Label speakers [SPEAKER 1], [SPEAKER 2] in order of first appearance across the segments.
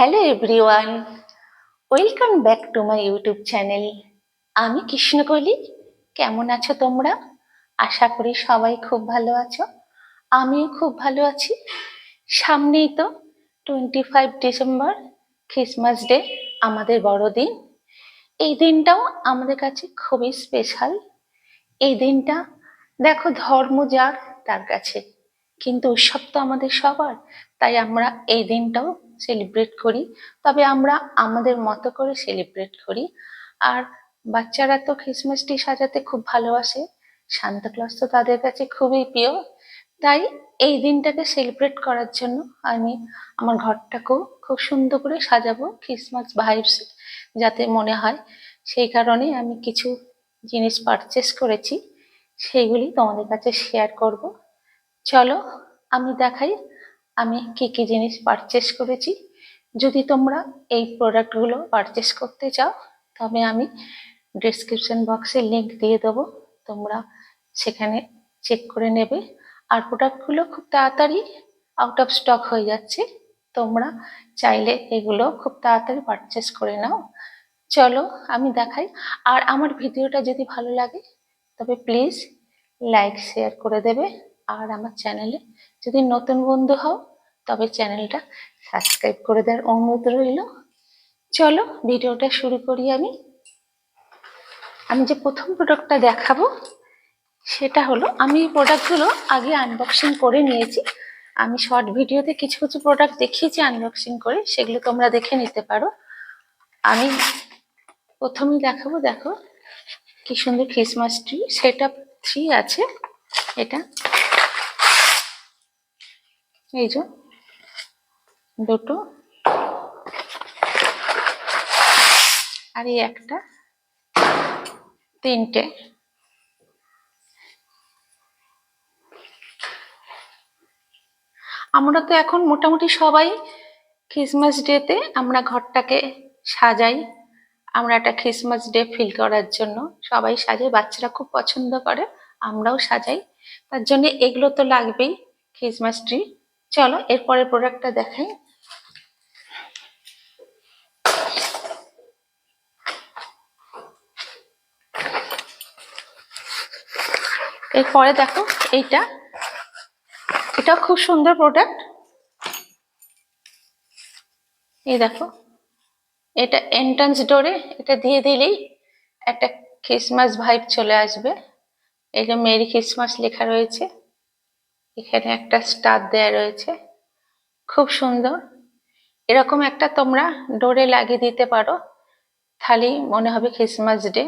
[SPEAKER 1] Hello everyone welcome back to my YouTube channel আমি কৃষ্ণকলি। কেমন আছো তোমরা? আশা করি সবাই খুব ভালো আছো। আমিও খুব ভালো আছি। সামনেই তো twenty five December Christmas day আমাদের বড়দিন। এই দিনটাও আমাদের কাছে খুবই স্পেশাল এই দিনটা, দেখো, ধর্ম যার তার কাছে। কিন্তু উৎসব তো আমাদের সবার। তাই আমরা এই দিনটাও সেলিব্রেট করি। তবে আমরা আমাদের মতো করে সেলিব্রেট করি। আর বাচ্চারা তো খ্রিসমাস সাজাতে খুব ভালোবাসে। সান্তাক্লজ তো তাদের কাছে খুবই প্রিয়। তাই এই দিনটাকে সেলিব্রেট করার জন্য আমি আমার ঘরটাকেও খুব সুন্দর করে সাজাবো খ্রিসমাস ভাইবস যাতে মনে হয়। সেই কারণে আমি কিছু জিনিস পারচেস করেছি। সেইগুলি তোমাদের কাছে শেয়ার করব। চলো আমি দেখাই আমি কি কি জিনিস পারচেস করেছি? যদি তোমরা এই প্রোডাক্টগুলো পারচেস করতে চাও, তবে আমি ডিসক্রিপশন বক্সে লিঙ্ক দিয়ে দেবো। তোমরা সেখানে চেক করে নেবে। আর প্রোডাক্টগুলো খুব তাড়াতাড়ি আউট অফ স্টক হয়ে যাচ্ছে। তোমরা চাইলে এগুলো খুব তাড়াতাড়ি পারচেস করে নাও। চলো আমি দেখাই। আর আমার ভিডিওটা যদি ভালো লাগে, তবে প্লিজ লাইক শেয়ার করে দেবে। আর আমার চ্যানেলে যদি নতুন বন্ধু হও, তবে চ্যানেলটা সাবস্ক্রাইব করে দেওয়ার অনুরোধ রইল। চলো, ভিডিওটা শুরু করি আমি। আমি যে প্রথম প্রোডাক্টটা দেখাবো, সেটা হলো, আমি এই প্রোডাক্টগুলো আগে আনবক্সিং করে নিয়েছি। আমি শর্ট ভিডিওতে কিছু কিছু প্রোডাক্ট দেখিয়েছি আনবক্সিং করে, সেগুলো তোমরা দেখে নিতে পারো। আমি প্রথমেই দেখাবো, দেখো, কি সুন্দর ক্রিসমাস ট্রি সেটা থ্রি আছে। এটা এই যে, দুটো। আর এই একটা, তিনটে। আমরা তো এখন মোটামুটি সবাই ক্রিসমাস ডেতে আমরা ঘরটাকে সাজাই। আমরা একটা ক্রিসমাস ডে ফিল করার জন্য সবাই সাজাই, বাচ্চারা খুব পছন্দ করে, আমরাও সাজাই। তার জন্য এগুলো তো লাগবেই ক্রিসমাস ট্রি চলো, এরপরের প্রোডাক্টটা দেখাই। এরপরে দেখো, এইটা। এটাও খুব সুন্দর প্রোডাক্ট এই দেখো, এটা এন্ট্রান্স ডোরে এটা দিয়ে দিলেই একটা ক্রিসমাস ভাইব চলে আসবে। এই যে মেরি ক্রিসমাস লেখা রয়েছে। এখানে একটা স্টার দেয়া রয়েছে। খুব সুন্দর। এরকম একটা তোমরা ডোরে লাগিয়ে দিতে পারো। তাহলেই মনে হবে ক্রিসমাস ডে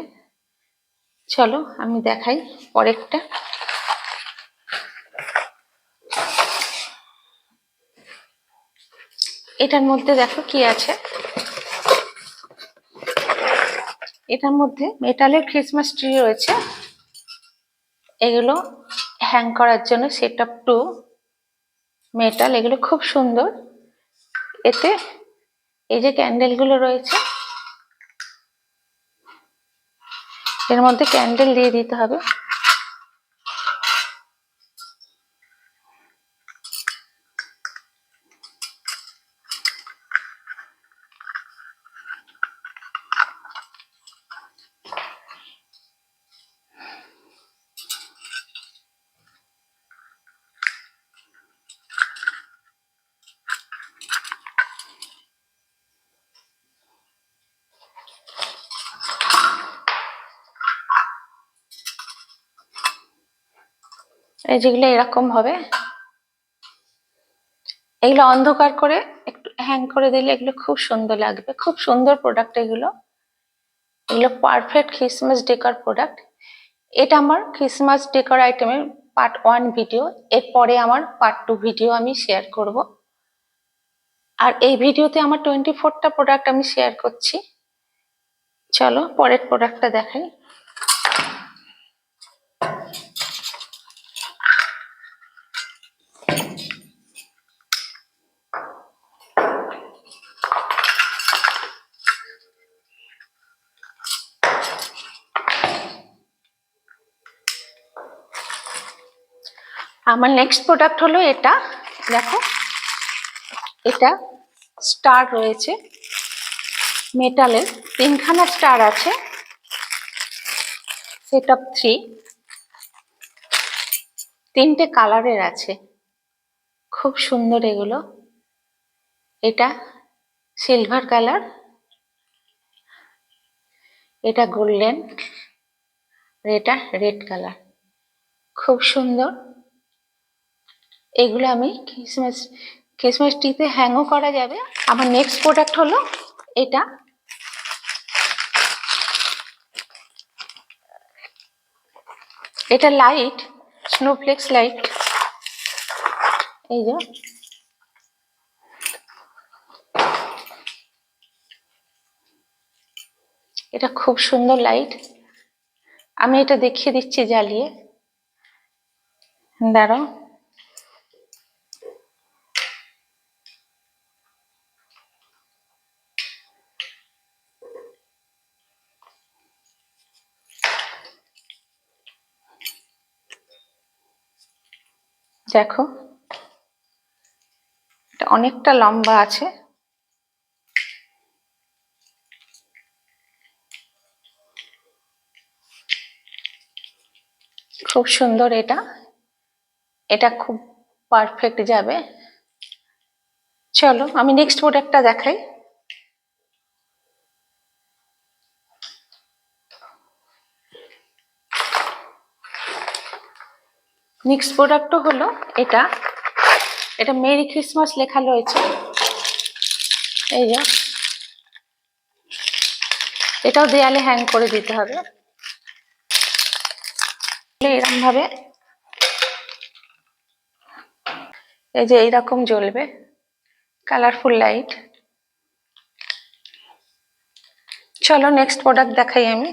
[SPEAKER 1] চলো, আমি দেখাই পরেরটা। এটার মধ্যে দেখো কি আছে? এটার মধ্যে মেটালের ক্রিসমাস ট্রি রয়েছে। এগুলো হ্যাং করার জন্য সেট আপ টু মেটাল এগুলো খুব সুন্দর। এতে এই যে ক্যান্ডেলগুলো রয়েছে, এর মধ্যে ক্যান্ডেল দিয়ে দিতে হবে। যেগুলো এরকম হবে। এগুলো অন্ধকার করে একটু হ্যাং করে দিলে এগুলো খুব সুন্দর লাগবে। খুব সুন্দর প্রোডাক্ট এগুলো। এগুলো পারফেক্ট ক্রিসমাস ডেকার প্রোডাক্ট এটা আমার ক্রিসমাস ডেকার আইটেমের পার্ট ওয়ান ভিডিও এরপরে আমার পার্ট টু ভিডিও আমি শেয়ার করব। আর এই ভিডিওতে আমার টোয়েন্টি ফোরটা প্রোডাক্ট আমি শেয়ার করছি। চলো পরের প্রোডাক্টটা দেখাই। আমার নেক্সট প্রোডাক্ট হলো এটা। দেখো, এটা স্টার রয়েছে মেটালের তিনখানা স্টার আছে সেট অফ থ্রি তিনটে কালারের আছে। খুব সুন্দর এগুলো। এটা সিলভার কালার এটা গোল্ডেন আর এটা রেড কালার খুব সুন্দর। এগুলো আমি ক্রিসমাস ক্রিসমাস ট্রিতে হ্যাংও করা যাবে। আমার নেক্সট প্রোডাক্ট হলো এটা। এটা লাইট স্নোফ্লেক্স লাইট এই যে। এটা খুব সুন্দর লাইট আমি এটা দেখিয়ে দিচ্ছি জ্বালিয়ে। দাঁড়াও। দেখো। এটা অনেকটা লম্বা আছে। খুব সুন্দর এটা। এটা খুব পারফেক্ট যাবে। চলো, আমি নেক্সট প্রোডাক্টটা দেখাই। নেক্সট প্রোডাক্টও হলো এটা। এটা মেরি ক্রিসমাস লেখা রয়েছে। এই যে। এটাও দেয়ালে হ্যাং করে দিতে হবে। এরকম ভাবে এই যে এইরকম জ্বলবে। কালারফুল লাইট চলো নেক্সট প্রোডাক্ট দেখাই আমি।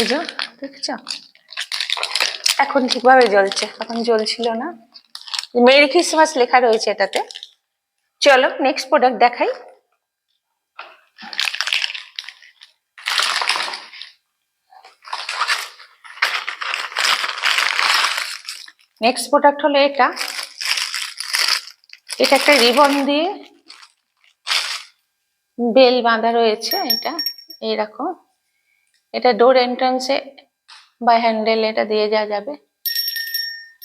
[SPEAKER 1] এই যে, দেখছ? এখন ঠিকভাবে জ্বলছে, এখন জ্বলছিল না। মেরি ক্রিসমাস লেখা রয়েছে এটাতে। চলো নেক্সট প্রোডাক্ট দেখাই। নেক্সট প্রোডাক্ট হলো এটা। এটা একটা রিবন দিয়ে বেল বাঁধা রয়েছে, এটা এইরকম এটা ডোর এন্ট্রান্সে বা হ্যান্ডেল এটা দিয়ে যাওয়া যাবে।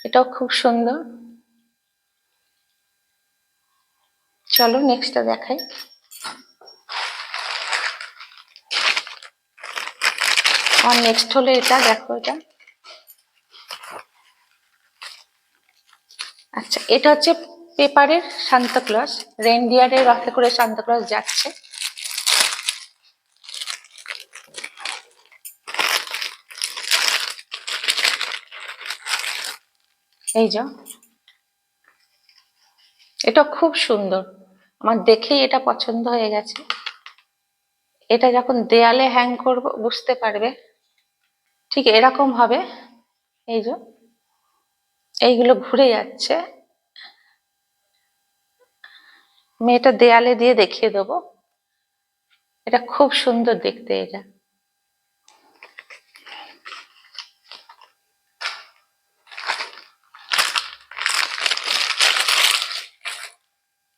[SPEAKER 1] এটাও খুব সুন্দর। চলো নেক্সটটা দেখাই। আর নেক্সট হলো এটা, দেখো এটা। আচ্ছা এটা হচ্ছে পেপারের সান্তাক্লজ রেনডিয়ারের রথে করে সান্তাক্লজ যাচ্ছে। এই যা। এটা খুব সুন্দর। আমার দেখেই এটা পছন্দ হয়ে গেছে। এটা যখন দেয়ালে হ্যাং করব, বুঝতে পারবে। ঠিক এরকম হবে। এই যে। এইগুলো ঘুরে যাচ্ছে। আমি এটা দেয়ালে দিয়ে দেখিয়ে দেবো। এটা খুব সুন্দর দেখতে এটা।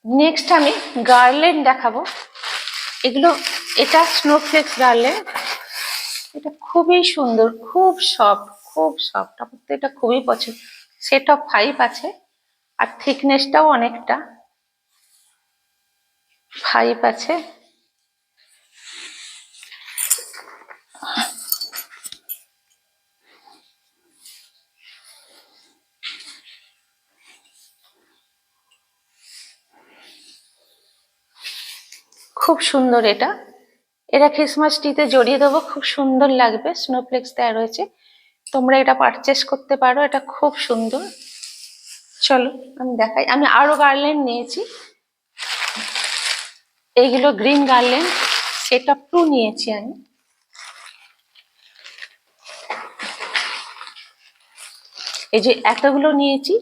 [SPEAKER 1] নেক্সট আমি গার্লেন্ড দেখাবো। এগুলো, এটা স্নোফ্লেক্স গার্লেন্ড এটা খুবই সুন্দর, খুব সফট খুব সফট আমার তো এটা খুবই পছন্দ। সেট অফ ফাইভ আছে, আর থিকনেসটাও অনেকটা। ফাইভ আছে। খুব সুন্দর এটা। এটা খ্রিসমাস ট্রিতে জড়িয়ে দেবো খুব সুন্দর লাগবে। স্নোফ্লেক্স দেওয়া রয়েছে। তোমরা এটা পারচেস করতে পারো, এটা খুব সুন্দর। চলো, আমি দেখাই। আমি আরও গার্ল্যান্ড নিয়েছি। এইগুলো গ্রিন গার্ল্যান্ড সেটা টু নিয়েছি আমি। এই যে এতগুলো নিয়েছি,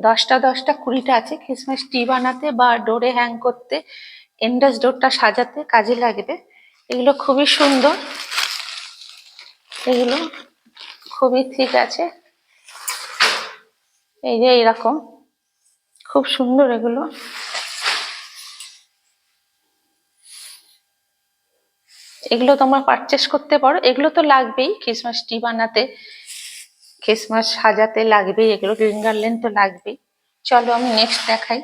[SPEAKER 1] দশটা দশটা কুড়িটা আছে ক্রিসমাস ট্রি বানাতে বা ডোরে হ্যাং করতে। এন্ডাস ডোরটা সাজাতে কাজে লাগবে। এগুলো খুবই সুন্দর। এগুলো খুবই ঠিক আছে। এই যে এরকম। খুব সুন্দর এগুলো। এগুলো তোমরা পারচেস করতে পারো। এগুলো তো লাগবেই। ক্রিসমাস ট্রি বানাতে ক্রিসমাস সাজাতে লাগবেই। এগুলো গ্রিন গার্লেন তো লাগবেই। চলো আমি নেক্সট দেখাই।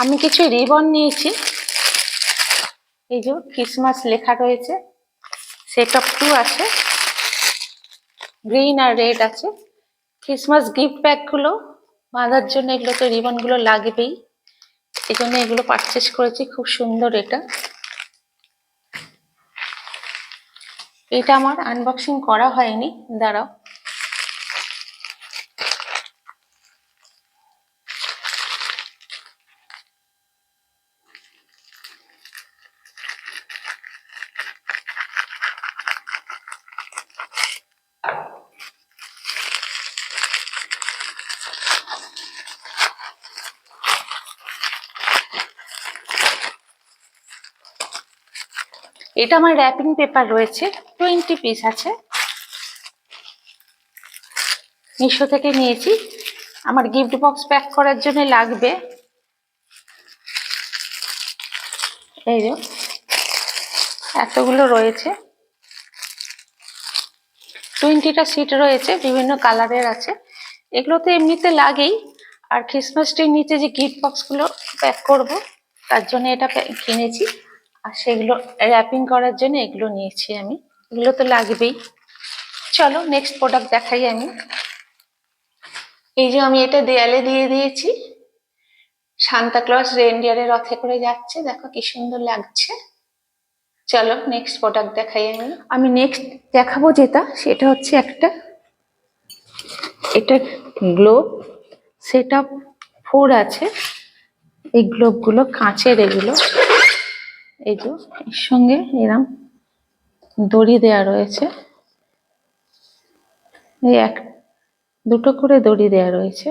[SPEAKER 1] আমি কিছু রিবন নিয়েছি। এই যে ক্রিসমাস লেখা রয়েছে। সেট অফ টু আছে। গ্রিন আর রেড আছে। ক্রিসমাস গিফট ব্যাগগুলো বাঁধার জন্য এগুলো তো রিবনগুলো লাগবেই। এই জন্য এগুলো পারচেস করেছি, খুব সুন্দর এটা। এটা আমার আনবক্সিং করা হয়নি, দাঁড়াও। এটা আমার র্যাপিং পেপার রয়েছে টোয়েন্টি পিস আছে। মিশো থেকে নিয়েছি। আমার গিফট বক্স প্যাক করার জন্য লাগবে। এই যে, এতগুলো রয়েছে। টোয়েন্টিটা সিট রয়েছে, বিভিন্ন কালারের আছে। এগুলো তো এমনিতে লাগেই। আর ক্রিসমাস ট্রির নিচে যে গিফট বক্সগুলো প্যাক করব, তার জন্য এটা কিনেছি। আর সেগুলো র্যাপিং করার জন্য এগুলো নিয়েছি আমি। এগুলো তো লাগবেই। চলো নেক্সট প্রোডাক্ট দেখাই আমি। এই যে আমি এটা দেয়ালে দিয়ে দিয়েছি। সান্তা ক্লজ রেনডিয়ারের রথে করে যাচ্ছে। দেখো কি সুন্দর লাগছে। চলো নেক্সট প্রোডাক্ট দেখাই আমি। আমি নেক্সট দেখাবো যেটা, সেটা হচ্ছে একটা এটা গ্লোব সেটা ফোর আছে। এই গ্লোবগুলো কাঁচের এগুলো। এই যে এর সঙ্গে এরম দড়ি দেয়া রয়েছে। এই এক, দুটো করে দড়ি দেয়া রয়েছে।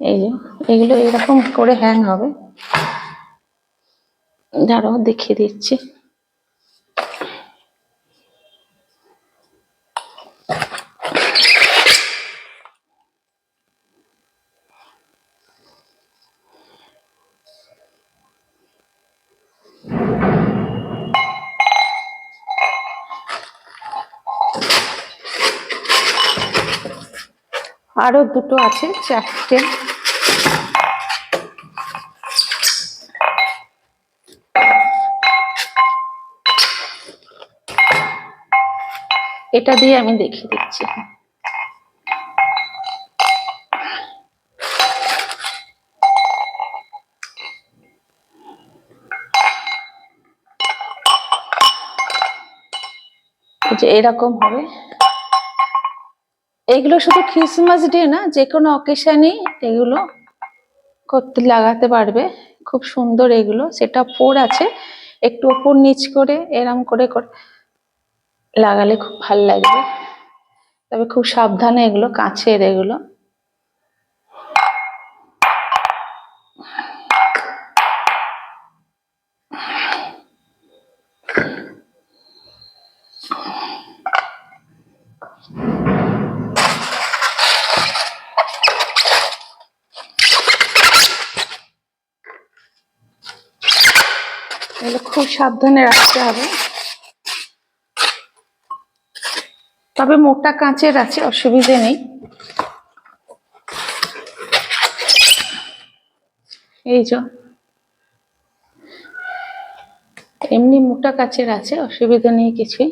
[SPEAKER 1] এই যে, এগুলো এরকম করে হ্যাং হবে। দাঁড়াও, দেখিয়ে দিচ্ছি। আরও দুটো আছে চারটে। এটা দিয়ে আমি দেখিয়ে দিচ্ছি। যে এরকম হবে। এগুলো শুধু ক্রিসমাস ডে না যে কোনো অকেশনে এগুলো করতে লাগাতে পারবে। খুব সুন্দর এগুলো। সেটা ফোর আছে, একটু ওপর নিচ করে, এরম করে করে লাগালে খুব ভালো লাগবে। তবে খুব সাবধানে এগুলো, কাছের এগুলো এগুলো খুব সাবধানে রাখতে হবে। তবে মোটা কাঁচের আছে, অসুবিধে নেই। এই যে। এমনি মোটা কাচের আছে, অসুবিধা নেই কিছুই।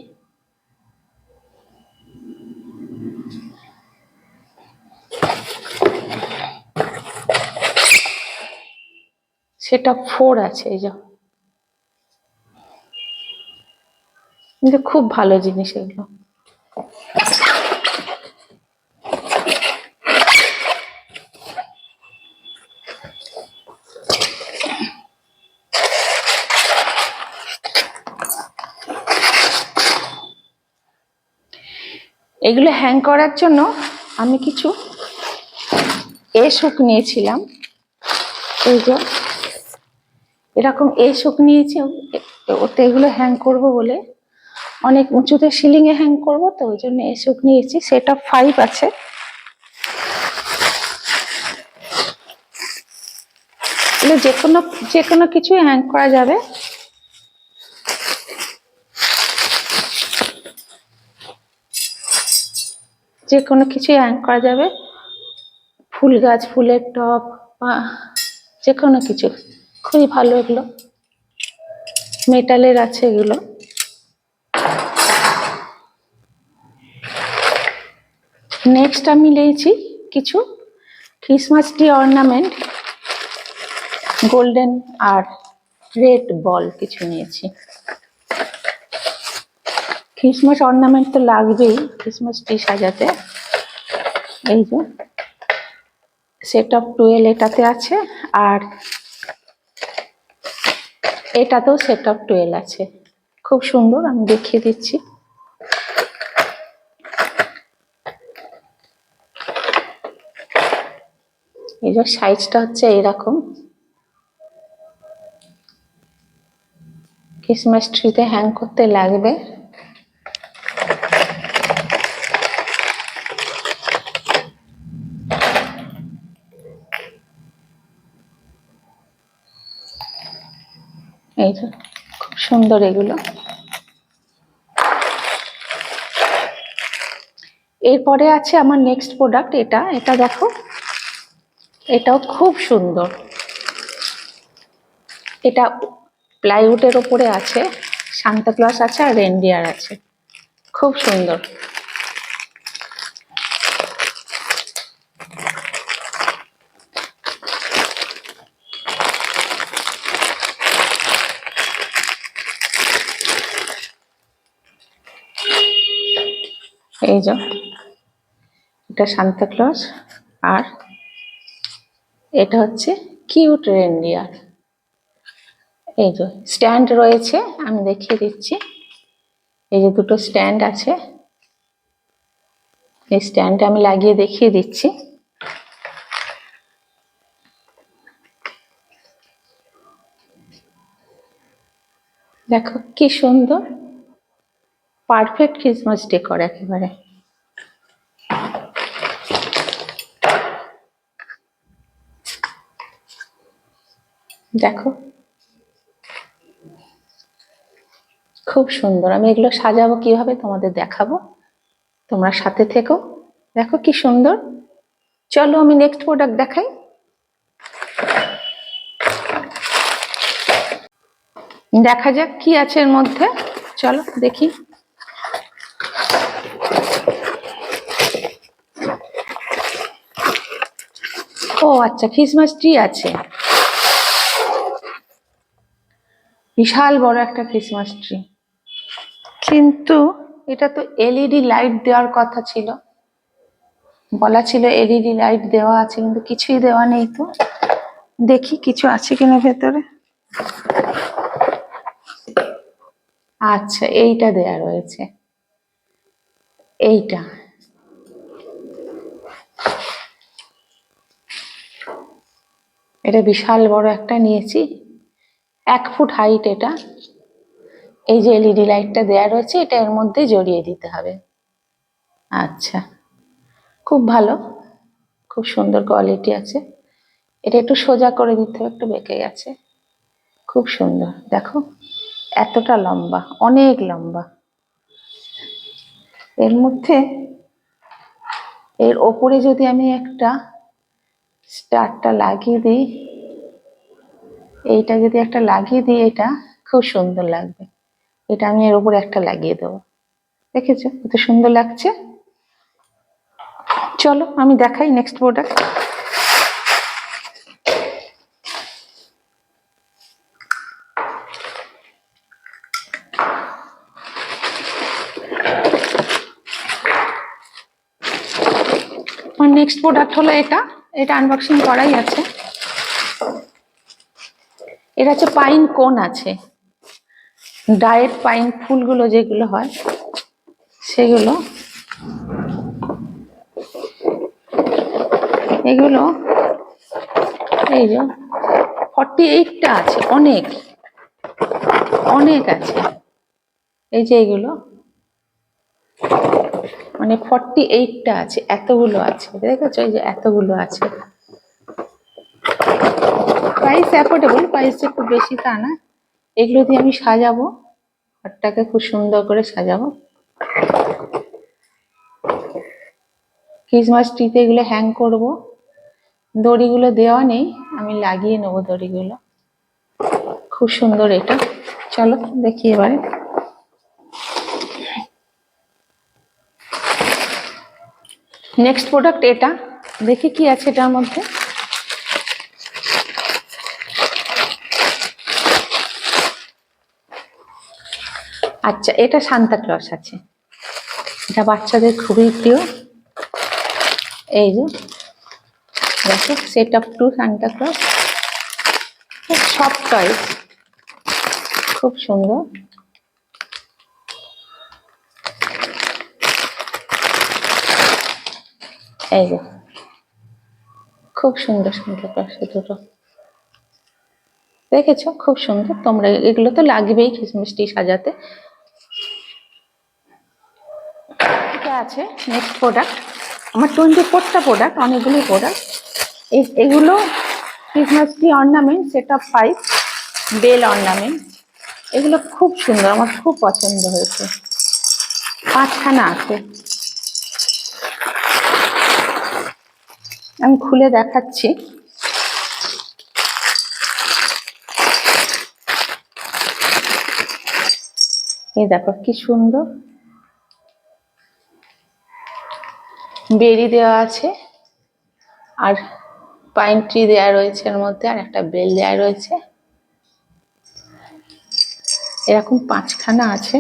[SPEAKER 1] সেটা ফোর আছে, এই যে। কিন্তু খুব ভালো জিনিস এগুলো। এগুলো হ্যাং করার জন্য আমি কিছু এ এসুক নিয়েছিলাম। এই যে, এরকম এ এসুক নিয়েছি ওতে এগুলো হ্যাং করব বলে। অনেক উঁচুতে সিলিং এ হ্যাং করব, তো ওই জন্য এসব নিয়েছি সেটা ফাইভ আছে। যে কোনো যে কোনো কিছু হ্যাং করা যাবে। যে কোনো কিছু হ্যাং করা যাবে। ফুল গাছ, ফুলের টব, বা যে কোনো কিছু। খুবই ভালো এগুলো। মেটালের আছে এগুলো। নেক্সট আমি নিয়েছি কিছু ক্রিসমাস ট্রি অর্নামেন্ট গোল্ডেন আর রেড বল কিছু নিয়েছি। ক্রিসমাস অর্নামেন্ট তো লাগবেই ক্রিসমাস ট্রি সাজাতে। এই যে সেট অফ টুয়েলভ এটাতে আছে আর এটাতেও সেট অফ টুয়েলভ আছে। খুব সুন্দর, আমি দেখিয়ে দিচ্ছি। যে সাইজটা হচ্ছে এরকম ক্রিসমাস ট্রিতে হ্যাং করতে লাগবে। এই খুব সুন্দর এগুলো। এরপরে আছে আমার নেক্সট প্রোডাক্ট এটা এটা দেখো। এটাও খুব সুন্দর। এটা প্লাইউডের ওপরে আছে সান্তাক্লজ আছে আর রেনডিয়ার আছে। খুব সুন্দর। এই যে, এটা সান্তাক্লজ আর এটা হচ্ছে কিউট রেনডিয়ার। এই যে স্ট্যান্ড রয়েছে, আমি দেখিয়ে দিচ্ছি। এই যে দুটো স্ট্যান্ড আছে, এই স্ট্যান্ডে আমি লাগিয়ে দেখিয়ে দিচ্ছি। দেখো কি সুন্দর, পারফেক্ট ক্রিসমাস ডেকর একেবারে। দেখো। খুব সুন্দর। আমি এগুলো সাজাবো কীভাবে তোমাদের দেখাবো। তোমরা সাথে থেকো। দেখো কি সুন্দর। চলো আমি নেক্সট প্রোডাক্ট দেখাই। দেখা যাক কি আছে এর মধ্যে। চলো দেখি। ও আচ্ছা ক্রিসমাস ট্রি আছে। বিশাল বড় একটা ক্রিসমাস ট্রি কিন্তু এটা তো এলইডি লাইট দেওয়ার কথা ছিল। বলা ছিল এলইডি লাইট দেওয়া আছে কিন্তু কিছুই দেওয়া নেই তো। দেখি কিছু আছে কিনা ভেতরে। আচ্ছা এইটা দেয়া রয়েছে। এইটা। এটা বিশাল বড় একটা নিয়েছি। এক ফুট হাইট এটা। এই যে এলইডি লাইটটা দেয়া রয়েছে, এটা এর মধ্যে জড়িয়ে দিতে হবে। আচ্ছা খুব ভালো। খুব সুন্দর কোয়ালিটি আছে। এটা একটু সোজা করে দিতে হবে, একটু বেঁকে গেছে। খুব সুন্দর। দেখো, এতটা লম্বা, অনেক লম্বা। এর মধ্যে, এর ওপরে যদি আমি একটা স্টারটা লাগিয়ে দিই এইটা যদি একটা লাগিয়ে দিই, এটা খুব সুন্দর লাগবে। এটা আমি এর উপরে একটা লাগিয়ে দেবো। দেখেছ? কত সুন্দর লাগছে। চলো, আমি দেখাই নেক্সট প্রোডাক্ট আমার নেক্সট প্রোডাক্ট হলো এটা। এটা আনবক্সিং করাই আছে। এটা হচ্ছে পাইন কোন আছে? ডায়েট পাইন ফুলগুলো যেগুলো হয়, সেগুলো, এগুলো, এই যে ফর্টি এইটটা আছে, অনেক অনেক আছে। এই যে এগুলো মানে ফর্টি এইটটা আছে, এতগুলো আছে, দেখেছ? এই যে এতগুলো আছে। প্রাইস অ্যাফোর্ডেবল প্রাইসটা খুব বেশি তা না। এগুলো দিয়ে আমি সাজাবো, ঘরটাকে খুব সুন্দর করে সাজাবো। ক্রিসমাস ট্রিতে এগুলো হ্যাং করব। দড়িগুলো দেওয়া নেই, আমি লাগিয়ে নেব দড়িগুলো। খুব সুন্দর এটা। চলো দেখি এবারে। নেক্সট প্রোডাক্ট এটা। দেখি কি আছে এটার মধ্যে। আচ্ছা এটা সান্তা ক্লস আছে। এটা বাচ্চাদের খুবই প্রিয়। এই যে, দেখো set of two Santa Claus খুব সফট টয়েস খুব সুন্দর। এই যে, খুব সুন্দর সুন্দর পাশে দুটো। দেখেছ? খুব সুন্দর। তোমরা, এগুলো তো লাগবেই খিসমিসটি সাজাতে এটা আছে নেক্সট প্রোডাক্ট আমার টোয়েন্টি ফোরটা প্রোডাক্ট অনেকগুলো প্রোডাক্ট এগুলো Christmas tree ornament set of five bell ornament এগুলো খুব সুন্দর, আমার খুব পছন্দ হয়েছে। পাঁচখানা আছে। আমি খুলে দেখাচ্ছি। এই দেখো, কি সুন্দর। বেরি দেওয়া আছে, আর পাইন ট্রি দেওয়া রয়েছে এর মধ্যে, আর একটা বেল দেওয়া রয়েছে। এরকম পাঁচখানা আছে।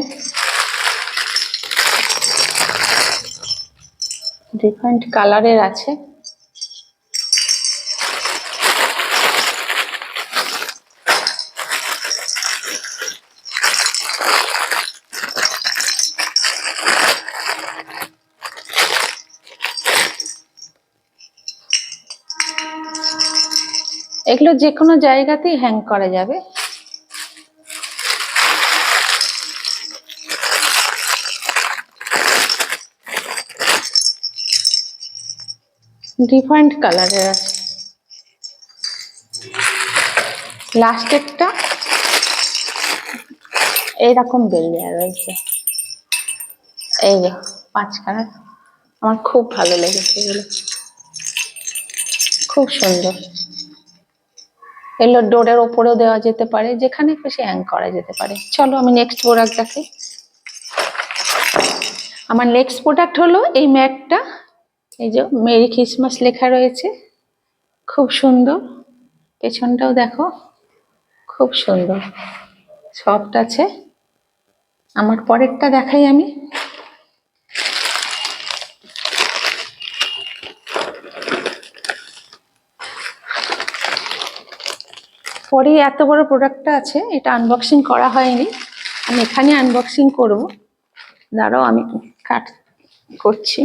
[SPEAKER 1] ডিফারেন্ট কালারের আছে। এগুলো যে কোনো জায়গাতেই হ্যাং করা যাবে। ডিফারেন্ট কালারের আছে। লাস্টেরটা এইরকম বেল দেওয়া রয়েছে। এই যে, পাঁচ কালার আমার খুব ভালো লেগেছে এগুলো। খুব সুন্দর। এগুলো ডোরের ওপরেও দেওয়া যেতে পারে, যেখানে খুশি হ্যাং করা যেতে পারে। চলো আমি নেক্সট প্রোডাক্ট দেখি। আমার নেক্সট প্রোডাক্ট হলো এই ম্যাটটা। এই যে মেরি ক্রিসমাস লেখা রয়েছে। খুব সুন্দর। পেছনটাও দেখো, খুব সুন্দর। সফট আছে। আমার পরেরটা দেখাই আমি। পরে এত বড় প্রোডাক্টটা আছে, এটা আনবক্সিং করা হয়নি। আমি এখানে আনবক্সিং করব। দাঁড়াও, আমি কাট করছি।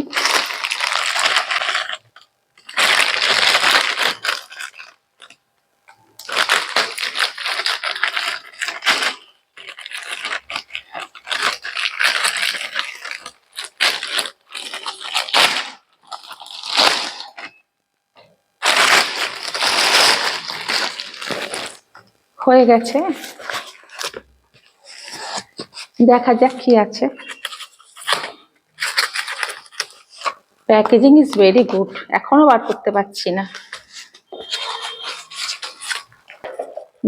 [SPEAKER 1] হয়ে গেছে। দেখা যাক কি আছে। প্যাকেজিং ইজ ভেরি গুড এখনও বার করতে পারছি না।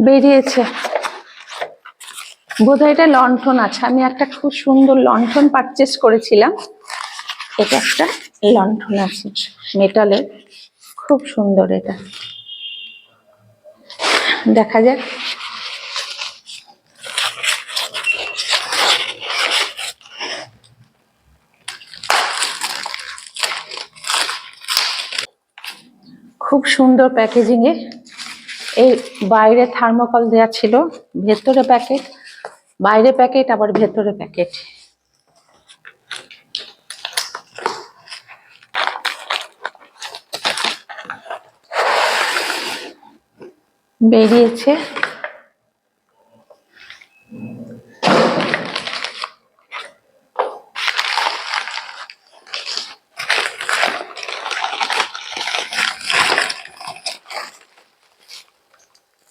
[SPEAKER 1] বেরিয়েছে। বোধহয় এটা লন্ঠন আছে। আমি একটা খুব সুন্দর লন্ঠন পারচেস করেছিলাম। এটা একটা লন্ঠন আছে। মেটালের। খুব সুন্দর এটা। দেখা যাক খুব সুন্দর প্যাকেজিং এ এই বাইরে থার্মোকল দেওয়া ছিল, ভেতরে প্যাকেট বাইরে প্যাকেট আবার ভেতরে প্যাকেট বেরিয়েছে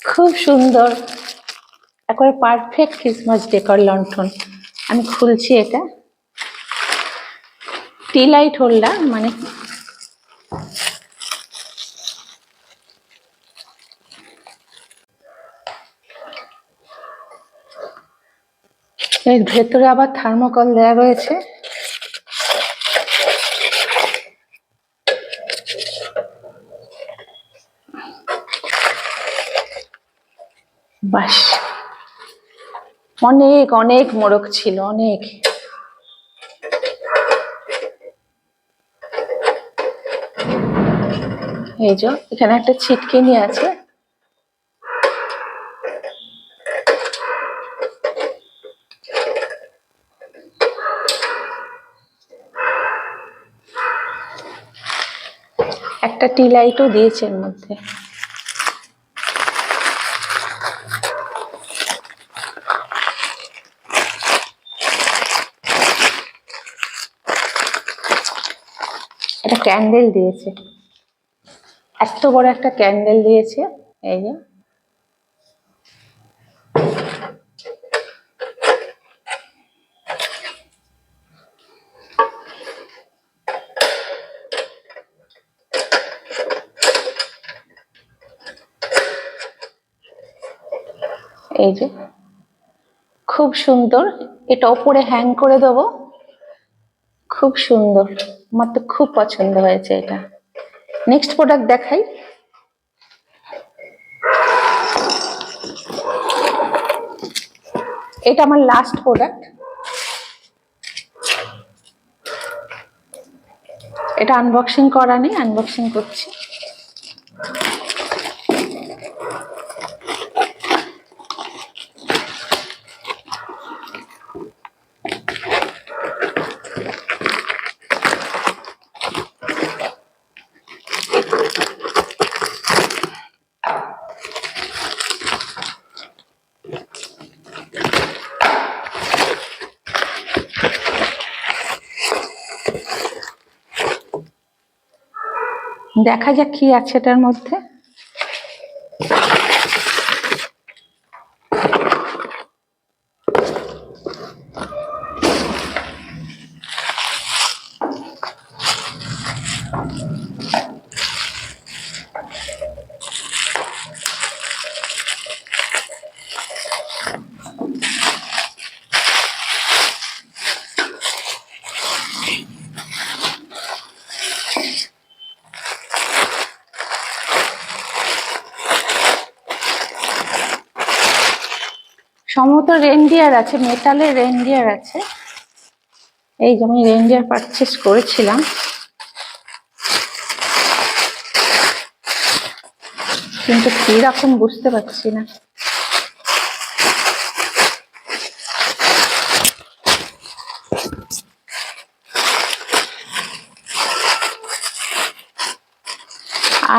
[SPEAKER 1] খুব সুন্দর, একবারে পারফেক্ট ক্রিসমাস ডেকর লন্ঠন আমি খুলছি এটা। টি লাইট হোল্ডার মানে এর ভেতরে আবার থার্মোকল দেওয়া রয়েছে। অনেক অনেক মোরগ ছিল, অনেক। এই যে, এখানে একটা ছিটকিনি আছে। একটা টি লাইটও দিয়েছে এর মধ্যে। একটা ক্যান্ডেল দিয়েছে। এত বড় একটা ক্যান্ডেল দিয়েছে, এই যে। এই যে। খুব সুন্দর, এটা ওপরে হ্যাং করে দেবো। খুব সুন্দর। আমার তো খুব পছন্দ হয়েছে এটা। নেক্সট প্রোডাক্ট দেখাই। এটা আমার লাস্ট প্রোডাক্ট এটা আনবক্সিং করা নেই আনবক্সিং করছি। দেখা যাক কি আছে এটার মধ্যে। রেনডিয়ার আছে মেটালের রেনডিয়ার আছে। এই যে আমি রেনডিয়ার পারচেস করেছিলাম। কিন্তু কীরকম বুঝতে পারছি না।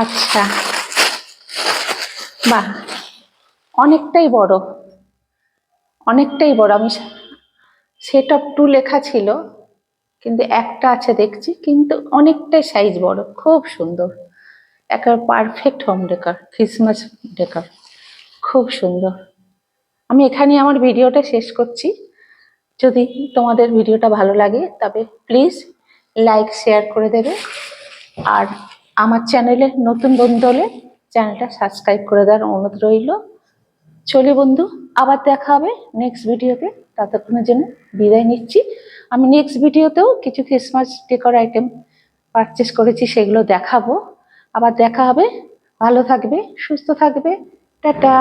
[SPEAKER 1] আচ্ছা। বাহ, অনেকটাই বড়। অনেকটাই বড়। আমি সেট অফ টু লেখা ছিল, কিন্তু একটা আছে দেখছি, কিন্তু অনেকটাই সাইজ বড়, খুব সুন্দর। একেবারে perfect home decor Christmas decor খুব সুন্দর। আমি এখানে আমার ভিডিওটা শেষ করছি। যদি তোমাদের ভিডিওটা ভালো লাগে, তবে প্লিজ লাইক শেয়ার করে দেবে। আর আমার চ্যানেলে নতুন বন্ধু হলে চ্যানেলটা সাবস্ক্রাইব করে দেওয়ার অনুরোধ রইল। চলি বন্ধু। আবার দেখা হবে নেক্সট ভিডিওতে ততক্ষণের জন্য বিদায় নিচ্ছি। আমি নেক্সট ভিডিওতেও কিছু ক্রিসমাস ডেকর আইটেম পারচেস করেছি, সেগুলো দেখাবো। আবার দেখা হবে। ভালো থাকবে, সুস্থ থাকবে। টাটা!